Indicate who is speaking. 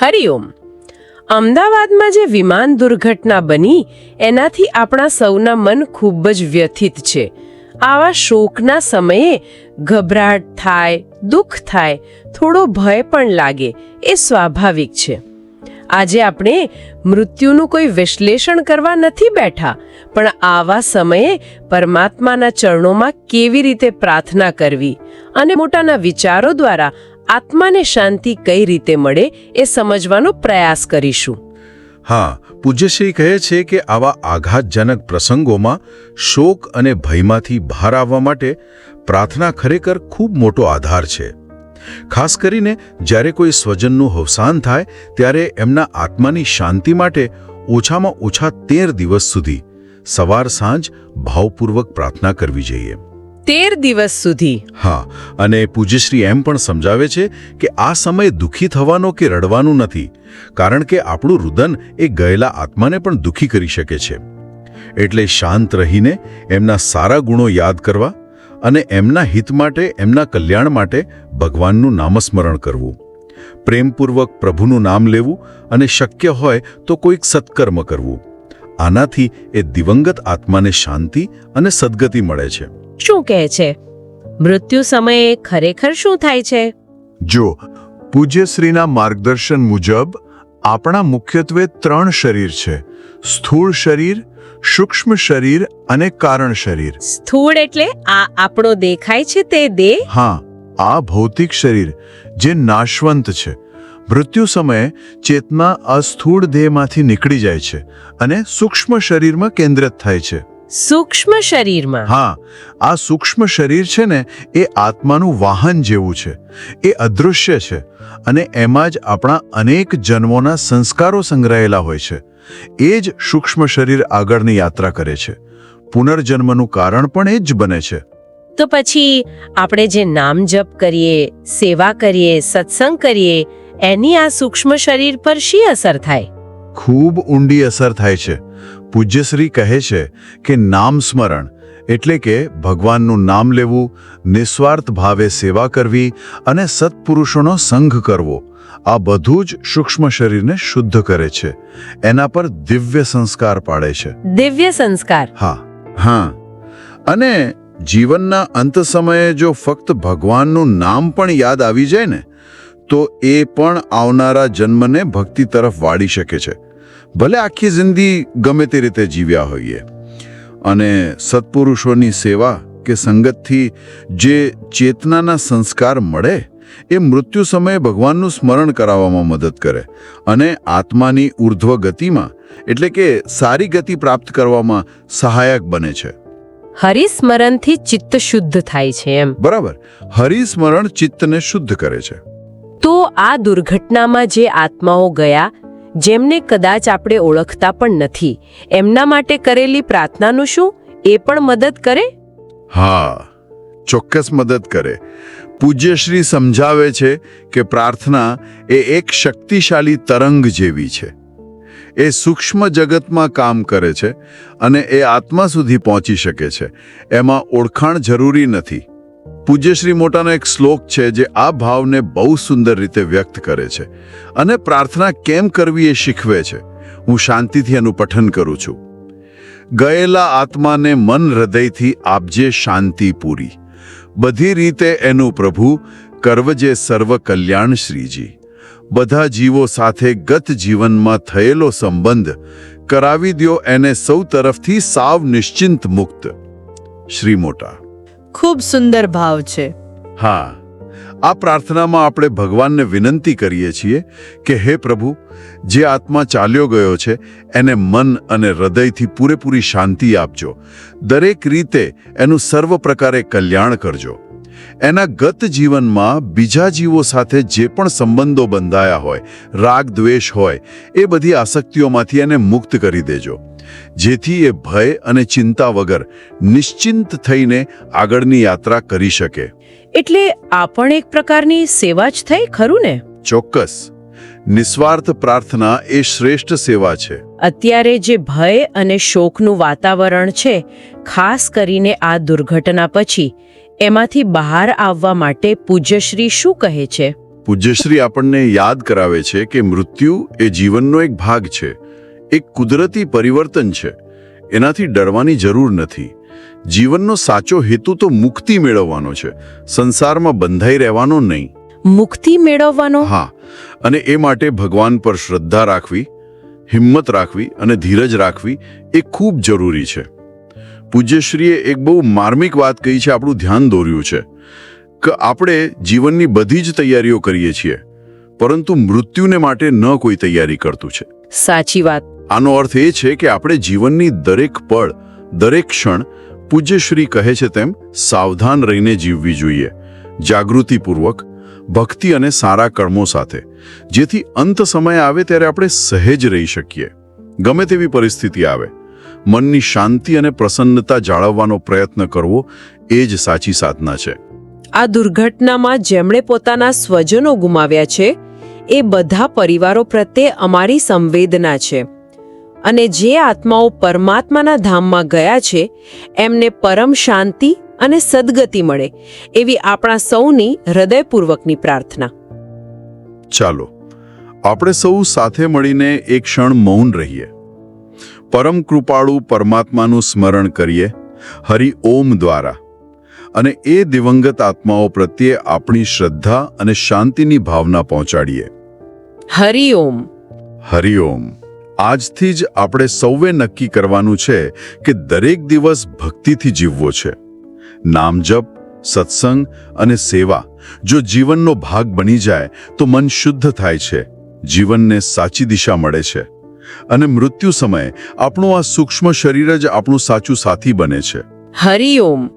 Speaker 1: હરિઓમ. અમદાવાદમાં જે વિમાન દુર્ઘટના બની, એનાથી આપણા સૌના મન ખૂબ જ વ્યથિત છે. આવા શોકના સમયે ગભરાટ થાય, દુઃખ થાય, થોડો ભય પણ લાગે, એ સ્વાભાવિક છે. આજે આપણે મૃત્યુનું કોઈ વિશ્લેષણ કરવા નથી બેઠા, પણ આવા સમયે પરમાત્માના ચરણોમાં કેવી રીતે પ્રાર્થના કરવી અને મોટાના વિચારો દ્વારા આત્માને શાંતિ કઈ રીતે મળે એ સમજવાનો પ્રયાસ કરીશું.
Speaker 2: હા, પૂજ્યશ્રી કહે છે કે આવા આઘાતજનક પ્રસંગોમાં શોક અને ભયમાંથી બહાર આવવા માટે પ્રાર્થના ખરેખર ખૂબ મોટો આધાર છે. ખાસ કરીને જ્યારે કોઈ સ્વજનનું અવસાન થાય, ત્યારે એમના આત્માની શાંતિ માટે ઓછામાં ઓછા તેર દિવસ સુધી સવાર સાંજ ભાવપૂર્વક પ્રાર્થના કરવી જોઈએ.
Speaker 1: તેર દિવસ સુધી.
Speaker 2: હા, અને પૂજ્યશ્રી એમ પણ સમજાવે છે કે આ સમય દુઃખી થવાનો કે રડવાનું નથી, કારણ કે આપણું રુદન એ ગયેલા આત્માને પણ દુઃખી કરી શકે છે. એટલે શાંત રહીને એમના સારા ગુણો યાદ કરવા અને એમના હિત માટે, એમના કલ્યાણ માટે ભગવાનનું નામસ્મરણ કરવું. પ્રેમપૂર્વક પ્રભુનું નામ લેવું અને શક્ય હોય તો કોઈક સત્કર્મ કરવું. આનાથી એ દિવંગત આત્માને શાંતિ અને સદગતિ મળે છે.
Speaker 1: શું કહે છે? મૃત્યુ સમયે ખરેખર શું થાય છે?
Speaker 3: જો પૂજ્યશ્રીના માર્ગદર્શન મુજબ આપણા મુખ્યત્વે ત્રણ શરીર છે. સ્થૂળ શરીર સૂક્ષ્મ શરીર અને કારણ શરીર.
Speaker 1: સ્થૂળ એટલે આ આપણો દેખાય છે તે દેહ?
Speaker 3: હા આ ભૌતિક શરીર જે નાશવંત છે. મૃત્યુ સમયે ચેતના અસ્થૂળ દેહમાંથી નીકળી જાય છે અને સૂક્ષ્મ શરીરમાં કેન્દ્રિત થાય છે.
Speaker 1: સૂક્ષ્મ શરીરમાં.
Speaker 3: હા આ સૂક્ષ્મ શરીર છે ને એ આત્માનું વાહન જેવું છે. એ અદૃશ્ય છે અને એમાં જ આપણા અનેક જન્મોના સંસ્કારો સંગ્રહેલા હોય છે. એ જ સૂક્ષ્મ શરીર આગળની યાત્રા કરે છે. પુનર્જન્મનું કારણ પણ એ જ બને છે.
Speaker 1: તો પછી આપણે જે નામ જપ કરીએ સેવા કરીએ સત્સંગ કરીએ એની આ સૂક્ષ્મ શરીર પર શી અસર થાય?
Speaker 3: ખૂબ ઊંડી અસર થાય છે. પૂજ્યશ્રી કહે છે કે નામ સ્મરણ એટલે કે ભગવાનનું નામ લેવું નિસ્વાર્થ ભાવે સેવા કરવી અને સત્પુરુષોનો સંઘ કરવો આ બધું જ સૂક્ષ્મ શરીરને શુદ્ધ કરે છે. એના પર દિવ્ય સંસ્કાર પાડે છે.
Speaker 1: દિવ્ય સંસ્કાર.
Speaker 3: હા
Speaker 2: હા. અને જીવનના અંત સમયે જો ફક્ત ભગવાનનું નામ પણ યાદ આવી જાય ને તો એ પણ આવનારા જન્મને ભક્તિ તરફ વાળી શકે છે. ભલે આખી જિંદગી ગમે તે રીતે જીવ્યા હોઈએ. અને સત્પુરુષોની સેવા કે સંગતથી જે ચેતનાના સંસ્કાર મળે એ મૃત્યુ સમયે ભગવાનનું સ્મરણ કરાવવામાં મદદ કરે અને આત્માની ઉર્ધ્વ ગતિમાં એટલે કે સારી ગતિ પ્રાપ્ત કરવામાં સહાયક બને છે.
Speaker 1: હરિસ્મરણથી ચિત્ત શુદ્ધ થાય છે એમ.
Speaker 2: બરાબર. હરિસ્મરણ ચિત્તને શુદ્ધ કરે છે.
Speaker 1: તો આ દુર્ઘટનામાં જે આત્માઓ ગયા જેમને કદાચ આપણે ઓળખતા પણ નથી. એમના માટે કરેલી પ્રાર્થનાનું શું? એ પણ મદદ કરે?
Speaker 2: હા, ચોક્કસ મદદ કરે. પૂજ્યશ્રી સમજાવે છે કે પ્રાર્થના એ એક શક્તિશાળી તરંગ જેવી છે. એ સૂક્ષ્મ જગતમાં કામ કરે છે અને એ આત્મા સુધી પહોંચી શકે છે. એમાં ઓળખાણ જરૂરી નથી. પૂજ્યશ્રી મોટાનો એક શ્લોક છે જે આ ભાવને બહુ સુંદર રીતે વ્યક્ત કરે છે અને પ્રાર્થના કેમ કરવી એ શીખવે છે. હું શાંતિથી એનું પઠન કરું છું. ગયેલા આત્માને મન હૃદયથી આપજે શાંતિ પૂરી. બધી રીતે એનું પ્રભુ કરવજે સર્વ કલ્યાણ શ્રીજી. બધા જીવો સાથે ગત જીવનમાં થયેલો સંબંધ કરાવી દ્યો એને સૌ તરફથી સાવ નિશ્ચિંત મુક્ત. શ્રી મોટા
Speaker 4: ખૂબ સુંદર ભાવ છે.
Speaker 2: હા, આ પ્રાર્થનામાં આપણે ભગવાનને વિનંતી કરીએ છીએ કે હે પ્રભુ, જે આત્મા ચાલ્યો ગયો છે, એને મન અને હૃદયથી પૂરેપૂરી શાંતિ આપજો. દરેક રીતે એનું સર્વ પ્રકારે કલ્યાણ કરજો. એના ગત જીવનમાં બીજા જીવો સાથે જે પણ સંબંધો બંધાયા હોય, રાગ દ્વેષ હોય, એ બધી આસક્તિઓમાંથી એને મુક્ત કરી દેજો. જેથી એ ભય અને ચિંતા વગર નિશ્ચિંત થઈને આગળની યાત્રા કરી શકે.
Speaker 1: એટલે આ પણ એક પ્રકારની સેવા જ થઈ ખરું ને?
Speaker 2: ચોક્કસ. નિસ્વાર્થ પ્રાર્થના એ શ્રેષ્ઠ સેવા છે.
Speaker 1: અત્યારે જે ભય અને શોકનું વાતાવરણ છે ખાસ કરીને આ દુર્ઘટના પછી એમાંથી બહાર આવવા માટે પૂજ્યશ્રી શું કહે છે?
Speaker 2: પૂજ્યશ્રી આપણને યાદ કરાવે છે કે મૃત્યુ એ જીવનનો એક ભાગ છે. એક કુદરતી પરિવર્તન છે. એનાથી ડરવાની જરૂર નથી. જીવનનો સાચો હેતુ તો મુક્તિ મેળવવાનો છે. સંસારમાં બંધાઈ રહેવાનો નહીં.
Speaker 1: મુક્તિ મેળવવાનો?
Speaker 2: હા. અને એ માટે ભગવાન પર શ્રદ્ધા રાખવી હિંમત રાખવી અને ધીરજ રાખવી એ ખૂબ જરૂરી છે. પૂજ્યશ્રીએ એક બહુ માર્મિક વાત કહી છે આપણું ધ્યાન દોર્યું છે કે આપણે જીવનની બધી જ તૈયારીઓ કરીએ છીએ પરંતુ મૃત્યુને માટે ન કોઈ તૈયારી કરતું છે.
Speaker 1: સાચી વાત.
Speaker 2: આનો અર્થ એ છે કે આપણે જીવનની દરેક પળ, દરેક ક્ષણ પૂજ્યશ્રી કહે છે તેમ સાવધાન રહીને જીવવી જોઈએ. જાગૃતિપૂર્વક, ભક્તિ અને સારા કર્મો સાથે. જેથી અંત સમય આવે ત્યારે આપણે સહેજ રહી શકીએ. ગમે તેવી પરિસ્થિતિ આવે. મનની શાંતિ અને પ્રસન્નતા જાળવવાનો પ્રયત્ન કરવો એ જ સાચી સાધના છે.
Speaker 1: આ દુર્ઘટનામાં જેમણે પોતાના સ્વજનો ગુમાવ્યા છે, એ બધા પરિવારો પ્રત્યે અમારી સંવેદના છે. અને જે આત્માઓ પરમાત્માના ધામમાં ગયા છે એમને પરમ શાંતિ અને સદગતિ મળે એવી આપણા સૌની હૃદયપૂર્વકની પ્રાર્થના.
Speaker 2: ચાલો આપણે સૌ સાથે મળીને એક ક્ષણ મૌન રહીએ. પરમ કૃપાળુ પરમાત્માનું સ્મરણ કરીએ હરિ ઓમ દ્વારા. અને એ દિવંગત આત્માઓ પ્રત્યે આપણી શ્રદ્ધા અને શાંતિની ભાવના પહોંચાડીએ.
Speaker 1: હરિઓમ
Speaker 2: હરિઓમ આજથી જ આપણે સૌએ નક્કી કરવાનું છે કે દરેક દિવસ ભક્તિથી જીવવો છે. નામજપ સત્સંગ અને સેવા જો જીવનનો ભાગ બની જાય તો મન શુદ્ધ થાય છે, જીવનને સાચી દિશા મળે છે અને મૃત્યુ સમયે આપણું આ સૂક્ષ્મ શરીર જ આપણું સાચું સાથી બને છે.
Speaker 1: હરિઓમ